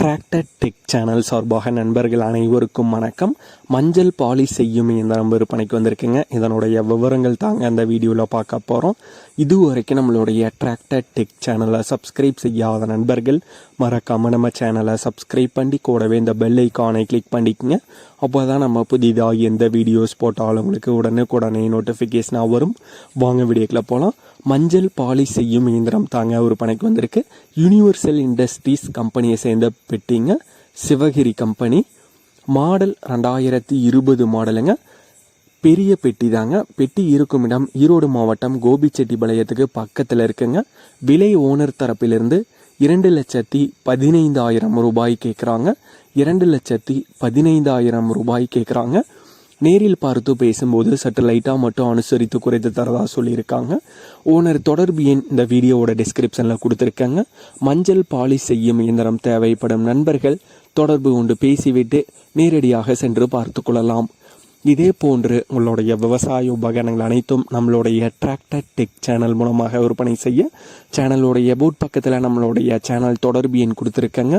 Tractor tech channel சார்பாக நண்பர்கள் அனைவருக்கும் வணக்கம். மஞ்சள் பாலிஷ் செய்யும் இயந்திரம் விற்பனைக்கு வந்திருக்குங்க. இதனுடைய விவரங்கள் தாங்க அந்த வீடியோவில் பார்க்க போகிறோம் இது வரைக்கும் நம்மளுடைய டிராக்டர் டெக் சேனலை சப்ஸ்கிரைப் செய்யாத நண்பர்கள் மறக்காமல் நம்ம சேனலை சப்ஸ்கிரைப் பண்ணி கூடவே இந்த பெல் ஐக்கானை கிளிக் பண்ணிக்கோங்க. அப்போ தான் நம்ம புதிதாக எந்த வீடியோஸ் போட்டாலும் உங்களுக்கு உடனுக்குடனே நோட்டிஃபிகேஷனாக வரும். வாங்க வீடியோக்கில் போகலாம் மஞ்சள் பாலிஷ் செய்யும் இயந்திரம் தாங்க ஒரு விற்பனைக்கு வந்திருக்கு. யூனிவர்சல் இண்டஸ்ட்ரீஸ் கம்பெனியை சேர்ந்த பெட்டிங்க சிவகிரி கம்பெனி. மாடல் ரெண்டாயிரத்தி இருபது மாடலுங்க. பெரிய பெட்டி தாங்க. பெட்டி இருக்கும் இடம் ஈரோடு மாவட்டம் கோபிச்செட்டிப்பாளையத்துக்கு பக்கத்தில் இருக்குங்க. விலை ஓனர் தரப்பிலிருந்து இரண்டு லட்சத்தி பதினைந்தாயிரம் ரூபாய் கேட்குறாங்க இரண்டு லட்சத்தி பதினைந்தாயிரம் ரூபாய் கேட்குறாங்க நேரில் பார்த்து பேசும்போது சற்று லைட்டாக மட்டும் அனுசரித்து குறைத்து தரதாக சொல்லியிருக்காங்க. ஓனர் தொடர்பு எண் இந்த வீடியோவோட டிஸ்கிரிப்ஷனில் கொடுத்துருக்காங்க. மஞ்சள் பாலிஷ் செய்யும் இயந்திரம் தேவைப்படும் நண்பர்கள் தொடர்பு கொண்டு பேசிவிட்டு நேரடியாக சென்று பார்த்து கொள்ளலாம். இதே போன்று உங்களுடைய விவசாய உபகரணங்கள் அனைத்தும் நம்மளுடைய டிராக்டர் டெக் சேனல் மூலமாக விற்பனை செய்ய சேனலுடைய போட் பக்கத்தில் நம்மளுடைய சேனல் தொடர்பு எண் கொடுத்துருக்கங்க.